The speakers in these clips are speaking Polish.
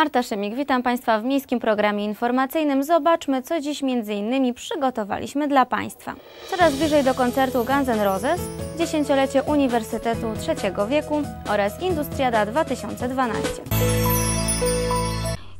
Marta Szemik, witam Państwa w miejskim programie informacyjnym. Zobaczmy, co dziś innymi przygotowaliśmy dla Państwa. Coraz bliżej do koncertu Guns N' Roses, dziesięciolecie Uniwersytetu Trzeciego Wieku oraz Industriada 2012.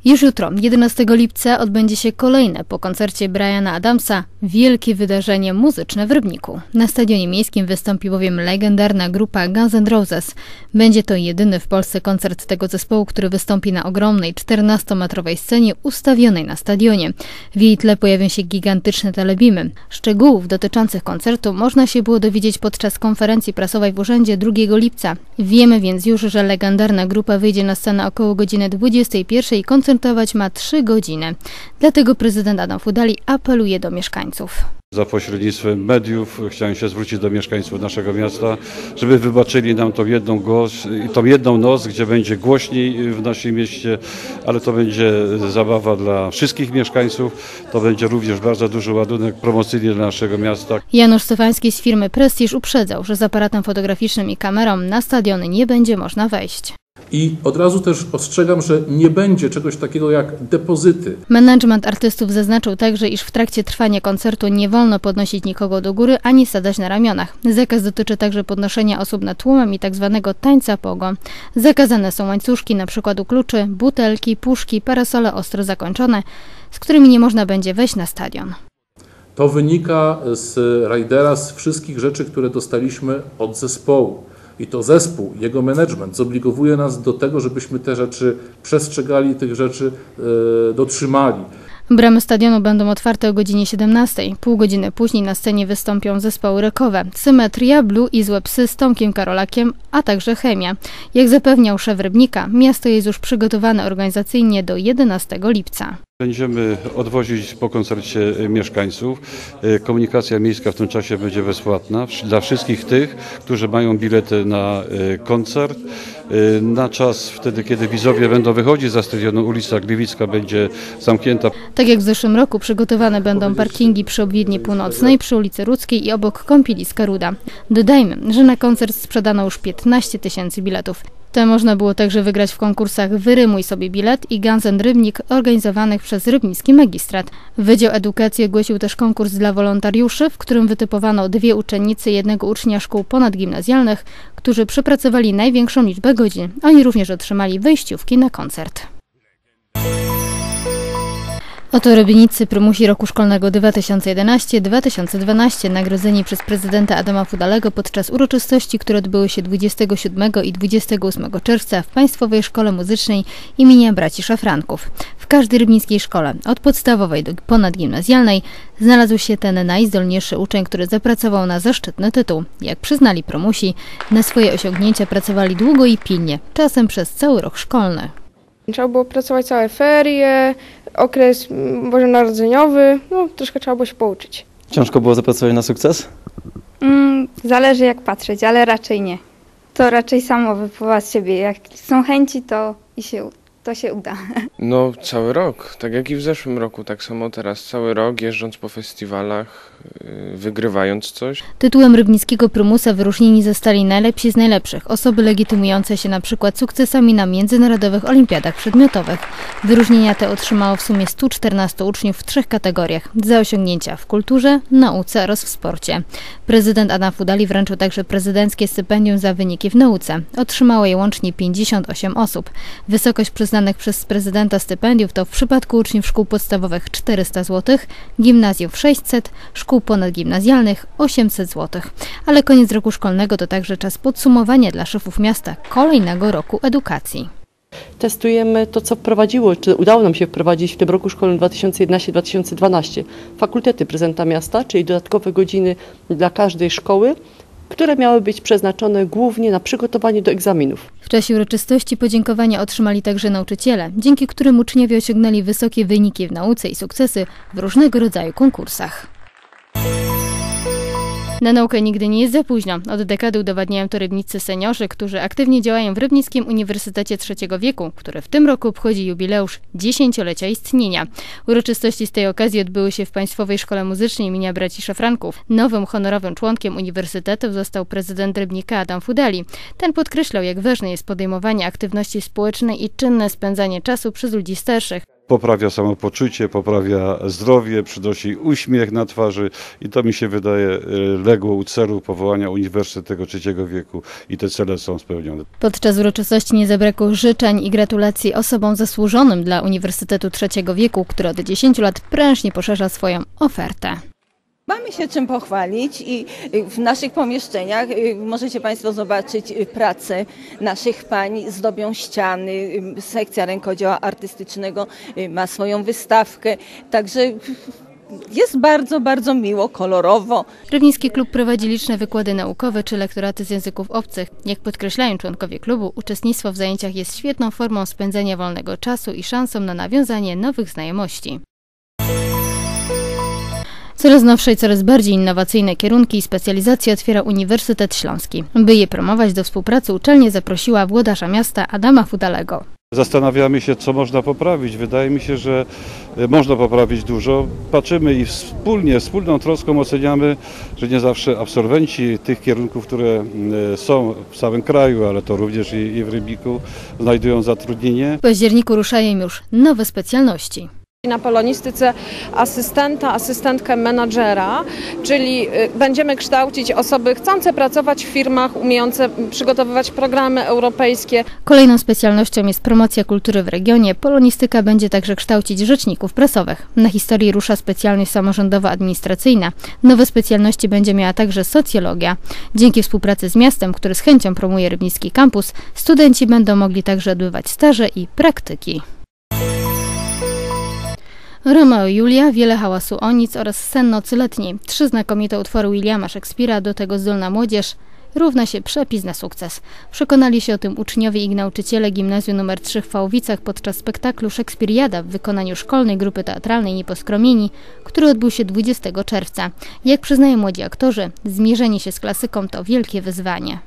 Już jutro, 11 lipca, odbędzie się kolejne po koncercie Briana Adamsa wielkie wydarzenie muzyczne w Rybniku. Na stadionie miejskim wystąpi bowiem legendarna grupa Guns N' Roses. Będzie to jedyny w Polsce koncert tego zespołu, który wystąpi na ogromnej 14-metrowej scenie ustawionej na stadionie. W jej tle pojawią się gigantyczne telebimy. Szczegółów dotyczących koncertu można się było dowiedzieć podczas konferencji prasowej w urzędzie 2 lipca. Wiemy więc już, że legendarna grupa wyjdzie na scenę około godziny 21 i koncert koncertować ma 3 godziny. Dlatego prezydent Adam Fudali apeluje do mieszkańców. Za pośrednictwem mediów chciałem się zwrócić do mieszkańców naszego miasta, żeby wybaczyli nam tą jedną, głos, tą jedną noc, gdzie będzie głośniej w naszym mieście, ale to będzie zabawa dla wszystkich mieszkańców. To będzie również bardzo duży ładunek promocyjny dla naszego miasta. Janusz Stefański z firmy Prestige uprzedzał, że z aparatem fotograficznym i kamerą na stadiony nie będzie można wejść. I od razu też ostrzegam, że nie będzie czegoś takiego jak depozyty. Management artystów zaznaczył także, iż w trakcie trwania koncertu nie wolno podnosić nikogo do góry ani sadać na ramionach. Zakaz dotyczy także podnoszenia osób nad tłumem i tzw. Tak tańca pogo. Zakazane są łańcuszki, np. kluczy, butelki, puszki, parasole ostro zakończone, z którymi nie można będzie wejść na stadion. To wynika z rajdera, z wszystkich rzeczy, które dostaliśmy od zespołu. I to zespół, jego management zobligowuje nas do tego, żebyśmy te rzeczy przestrzegali, tych rzeczy e, dotrzymali. Bramy stadionu będą otwarte o godzinie 17. Pół godziny później na scenie wystąpią zespoły rekowe Symetria, Blue i Złe Psy z Tomkiem Karolakiem, a także Chemia. Jak zapewniał szef Rybnika, miasto jest już przygotowane organizacyjnie do 11 lipca. Będziemy odwozić po koncercie mieszkańców. E, komunikacja miejska w tym czasie będzie bezpłatna dla wszystkich tych, którzy mają bilety na e, koncert. E, na czas wtedy, kiedy widzowie będą wychodzić za stadionu, ulica Gliwicka będzie zamknięta. Tak jak w zeszłym roku przygotowane będą parkingi przy Obwiednie Północnej, przy ulicy Rudzkiej i obok kąpieliska Ruda. Dodajmy, że na koncert sprzedano już 15 tysięcy biletów. Te można było także wygrać w konkursach Wyrymuj sobie bilet i Gansen Rybnik organizowanych przez Rybnicki Magistrat. Wydział Edukacji ogłosił też konkurs dla wolontariuszy, w którym wytypowano dwie uczennice jednego ucznia szkół ponadgimnazjalnych, którzy przepracowali największą liczbę godzin. Oni również otrzymali wejściówki na koncert. Oto Rybnicy prymusi roku szkolnego 2011-2012 nagrodzeni przez prezydenta Adama Fudalego podczas uroczystości, które odbyły się 27 i 28 czerwca w Państwowej Szkole Muzycznej imienia braci Szafranków. W każdej rybnickiej szkole, od podstawowej do ponadgimnazjalnej, znalazł się ten najzdolniejszy uczeń, który zapracował na zaszczytny tytuł. Jak przyznali promusi, na swoje osiągnięcia pracowali długo i pilnie, czasem przez cały rok szkolny. Trzeba było pracować całe ferie, okres bożonarodzeniowy, no troszkę trzeba było się pouczyć. Ciężko było zapracować na sukces? Mm, zależy jak patrzeć, ale raczej nie. To raczej samo wypływa z siebie. Jak są chęci, to i się to się uda. No, cały rok, tak jak i w zeszłym roku, tak samo teraz cały rok jeżdżąc po festiwalach, yy, wygrywając coś. Tytułem Rybnickiego Prymusa wyróżnieni zostali najlepsi z najlepszych, osoby legitymujące się na przykład sukcesami na międzynarodowych olimpiadach przedmiotowych. Wyróżnienia te otrzymało w sumie 114 uczniów w trzech kategoriach za osiągnięcia w kulturze, nauce oraz w sporcie. Prezydent Adam Fudali wręczył także prezydenckie stypendium za wyniki w nauce. Otrzymało je łącznie 58 osób. Wysokość przyznanych przyznanych przez prezydenta stypendiów to w przypadku uczniów szkół podstawowych 400 zł, gimnazjów 600, szkół ponadgimnazjalnych 800 zł. Ale koniec roku szkolnego to także czas podsumowania dla szefów miasta kolejnego roku edukacji testujemy to, co wprowadziło, czy udało nam się wprowadzić w tym roku szkolnym 2011-2012. Fakultety prezydenta miasta, czyli dodatkowe godziny dla każdej szkoły, które miały być przeznaczone głównie na przygotowanie do egzaminów. Czasie uroczystości podziękowania otrzymali także nauczyciele, dzięki którym uczniowie osiągnęli wysokie wyniki w nauce i sukcesy w różnego rodzaju konkursach. Na naukę nigdy nie jest za późno. Od dekady udowadniają to rybnicy seniorzy, którzy aktywnie działają w Rybnickim Uniwersytecie Trzeciego Wieku, który w tym roku obchodzi jubileusz dziesięciolecia istnienia. Uroczystości z tej okazji odbyły się w Państwowej Szkole Muzycznej im. Braci Szafranków. Nowym honorowym członkiem uniwersytetu został prezydent Rybnika Adam Fudali. Ten podkreślał, jak ważne jest podejmowanie aktywności społecznej i czynne spędzanie czasu przez ludzi starszych. Poprawia samopoczucie, poprawia zdrowie, przynosi uśmiech na twarzy i to mi się wydaje e, legło u celu powołania Uniwersytetu trzeciego wieku i te cele są spełnione. Podczas uroczystości nie zabrakło życzeń i gratulacji osobom zasłużonym dla Uniwersytetu Trzeciego Wieku, który od 10 lat prężnie poszerza swoją ofertę. Mamy się czym pochwalić i w naszych pomieszczeniach y, możecie Państwo zobaczyć y, pracę naszych pań, zdobią ściany, y, sekcja rękodzieła artystycznego ma swoją wystawkę, także jest bardzo, bardzo miło, kolorowo. Rybnicki Klub prowadzi liczne wykłady naukowe czy lektoraty z języków obcych. Jak podkreślają członkowie klubu, uczestnictwo w zajęciach jest świetną formą spędzania wolnego czasu i szansą na nawiązanie nowych znajomości. Coraz nowsze i coraz bardziej innowacyjne kierunki i specjalizacje otwiera Uniwersytet Śląski. By je promować do współpracy uczelnie zaprosiła włodarza miasta Adama Fudalego. Zastanawiamy się, co można poprawić. Wydaje mi się, że e, można poprawić dużo. Patrzymy i wspólnie, wspólną troską oceniamy, że nie zawsze absolwenci tych kierunków, które e, są w całym kraju, ale to również i w Rybiku, znajdują zatrudnienie. W październiku ruszają już nowe specjalności. Na polonistyce asystenta, asystentkę menadżera, czyli y, będziemy kształcić osoby chcące pracować w firmach, umiejące przygotowywać programy europejskie. Kolejną specjalnością jest promocja kultury w regionie. Polonistyka będzie także kształcić rzeczników prasowych. Na historii rusza specjalność samorządowo-administracyjna. Nowe specjalności będzie miała także socjologia. Dzięki współpracy z miastem, który z chęcią promuje Rybnicki Campus, studenci będą mogli także odbywać staże i praktyki. Romeo i Julia, Wiele hałasu o nic oraz Sen nocy letniej. Trzy znakomite utwory Williama Szekspira, do tego zdolna młodzież, równa się przepis na sukces. Przekonali się o tym uczniowie i nauczyciele gimnazjum nr 3 w Fałowicach podczas spektaklu Szekspiriada w wykonaniu szkolnej grupy teatralnej Nieposkromieni, który odbył się 20 czerwca. Jak przyznają młodzi aktorzy, zmierzenie się z klasyką to wielkie wyzwanie.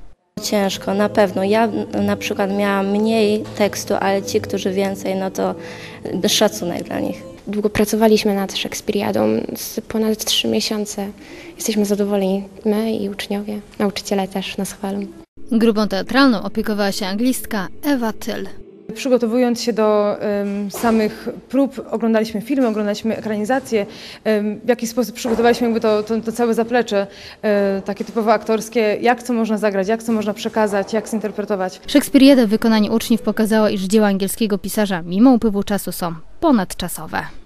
Ciężko, na pewno. Ja na przykład miałam mniej tekstu, ale ci, którzy więcej, no to szacunek dla nich. Długo pracowaliśmy nad Szekspiriadą, ponad trzy miesiące. Jesteśmy zadowoleni, my i uczniowie, nauczyciele też nas chwalą. Grupą teatralną opiekowała się anglistka Ewa Tyl. Przygotowując się do um, samych prób, oglądaliśmy filmy, oglądaliśmy ekranizacje, um, w jaki sposób przygotowaliśmy jakby to, to, to całe zaplecze, um, takie typowo aktorskie, jak co można zagrać, jak co można przekazać, jak zinterpretować. Szekspiriada w wykonaniu uczniów pokazała, iż dzieła angielskiego pisarza mimo upływu czasu są ponadczasowe.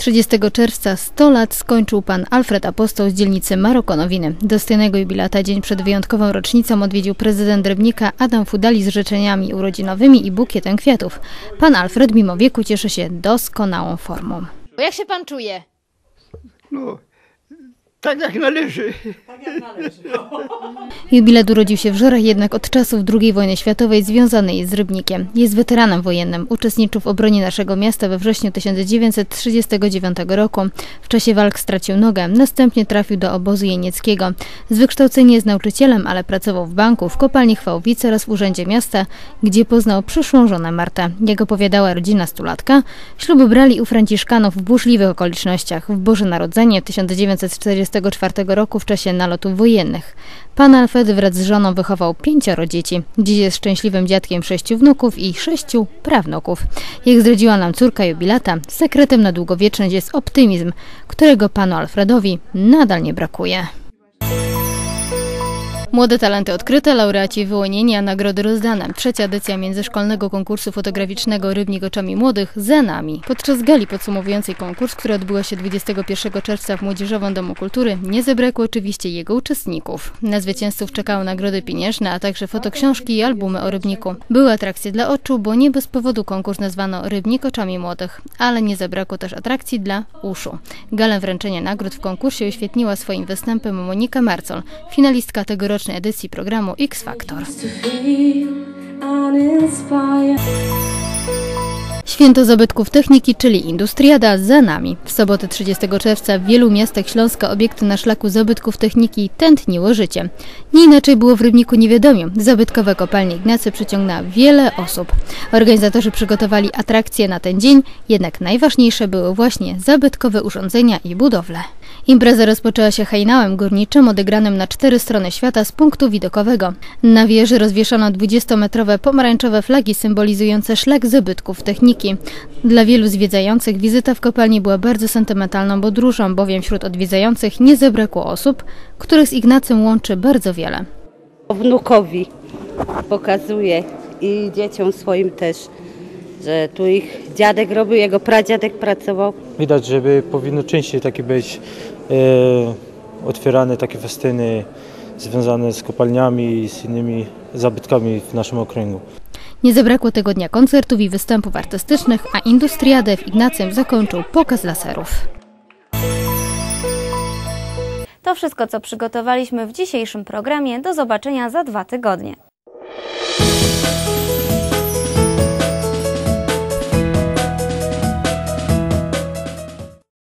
30 czerwca 100 lat skończył pan Alfred Apostoł z dzielnicy Marokonowiny. Dostojnego jubilata dzień przed wyjątkową rocznicą odwiedził prezydent Rybnika Adam Fudali z życzeniami urodzinowymi i bukietem kwiatów. Pan Alfred mimo wieku cieszy się doskonałą formą. Jak się pan czuje? No, tak jak należy. Jubilat urodził się w Żorach, jednak od czasów II wojny światowej związany jest z Rybnikiem. Jest weteranem wojennym. Uczestniczył w obronie naszego miasta we wrześniu 1939 roku. W czasie walk stracił nogę, następnie trafił do obozu jenieckiego. Z wykształcenia jest nauczycielem, ale pracował w banku, w kopalni Chwałwice oraz w urzędzie miasta, gdzie poznał przyszłą żonę Martę. Jak opowiadała rodzina stulatka, śluby brali u Franciszkanów w burzliwych okolicznościach. W Boże Narodzenie 1940 1944 roku w czasie nalotów wojennych. Pan Alfred wraz z żoną wychował pięcioro dzieci. Dziś jest szczęśliwym dziadkiem sześciu wnuków i sześciu prawnuków. Jak zdradziła nam córka jubilata, sekretem na długowieczność jest optymizm, którego panu Alfredowi nadal nie brakuje. Młode talenty odkryte, laureaci wyłonienia, nagrody rozdane. Trzecia edycja międzyszkolnego konkursu fotograficznego Rybnik oczami młodych za nami. Podczas gali podsumowującej konkurs, która odbyła się 21 czerwca w Młodzieżowym Domu Kultury, nie zabrakło oczywiście jego uczestników. Na zwycięzców czekały nagrody pieniężne, a także fotoksiążki i albumy o Rybniku. Były atrakcje dla oczu, bo nie bez powodu konkurs nazwano Rybnik oczami młodych, ale nie zabrakło też atrakcji dla uszu. Galę wręczenia nagród w konkursie oświetniła swoim występem Monika Marcol, finalistka tegorocznej tegorocznej edycji programu X Factor. Święto zabytków techniki, czyli Industriada, za nami. W sobotę 30 czerwca w wielu miastach Śląska obiekty na szlaku zabytków techniki tętniło życie. Nie inaczej było w Rybniku Niewiadomiu. Zabytkowa kopalnia Ignacy przyciągnęła wiele osób. Organizatorzy przygotowali atrakcje na ten dzień, jednak najważniejsze były właśnie zabytkowe urządzenia i budowle. Impreza rozpoczęła się hajnałem górniczym odegranym na cztery strony świata z punktu widokowego. Na wieży rozwieszono 20-metrowe pomarańczowe flagi symbolizujące szlak zabytków techniki. Dla wielu zwiedzających wizyta w kopalni była bardzo sentymentalną podróżą, bowiem wśród odwiedzających nie zabrakło osób, których z Ignacym łączy bardzo wiele. Wnukowi pokazuje i dzieciom swoim też, że tu ich dziadek robił, jego pradziadek pracował. Widać, żeby powinno częściej takie być otwierane takie festyny związane z kopalniami i z innymi zabytkami w naszym okręgu. Nie zabrakło tego dnia koncertów i występów artystycznych, a Industriadę w Ignacym zakończył pokaz laserów. To wszystko, co przygotowaliśmy w dzisiejszym programie. Do zobaczenia za dwa tygodnie.